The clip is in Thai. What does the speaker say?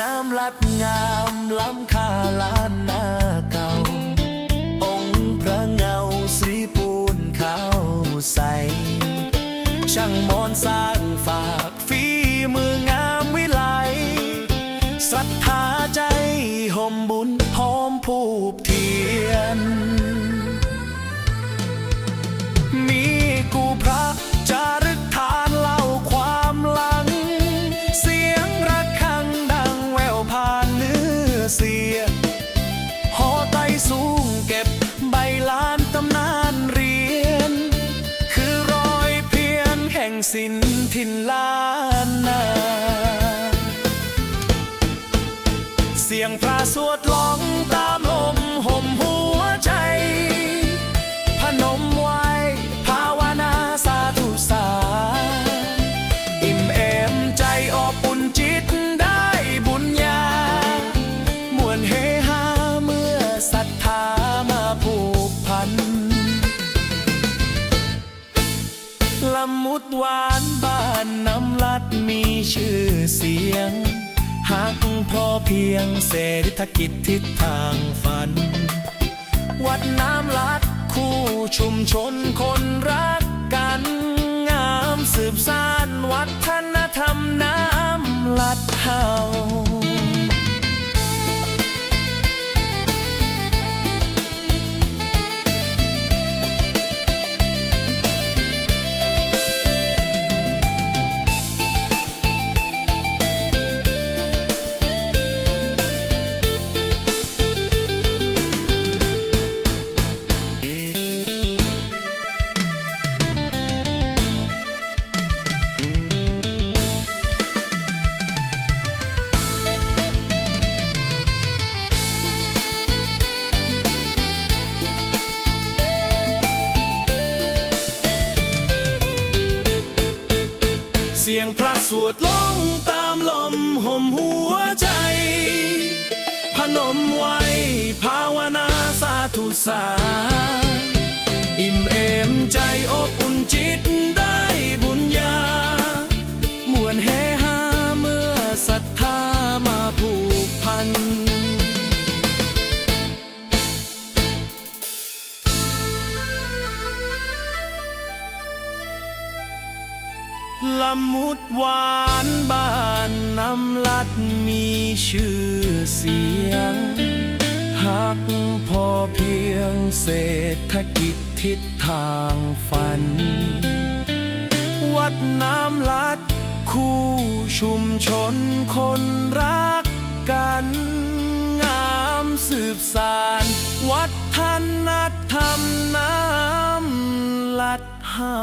น้ำลัดงามล้ำค่าล้านนา สินทินล้านนา เสียงพระสวด หวานบ้านน้ำลัดมีชื่อเสียงหากพอเพียงเศรษฐกิจทิศทางฝัน วัดน้ำลัดคู่ชุมชนคนรักกัน สวดลงตามลมห่มหัวใจ พนมไว้ภาวนาสาธุสา อิ่มเอมใจอบอุ่นจิตได้ ละมุดหวานบ้านน้ำลัดมีชื่อเสียงหากพอเพียงเศรษฐกิจทิศทางฝัน วัดน้ำลัดคู่ชุมชนคนรักกัน งามสืบสานวัฒนธรรมน้ำลัดเฮา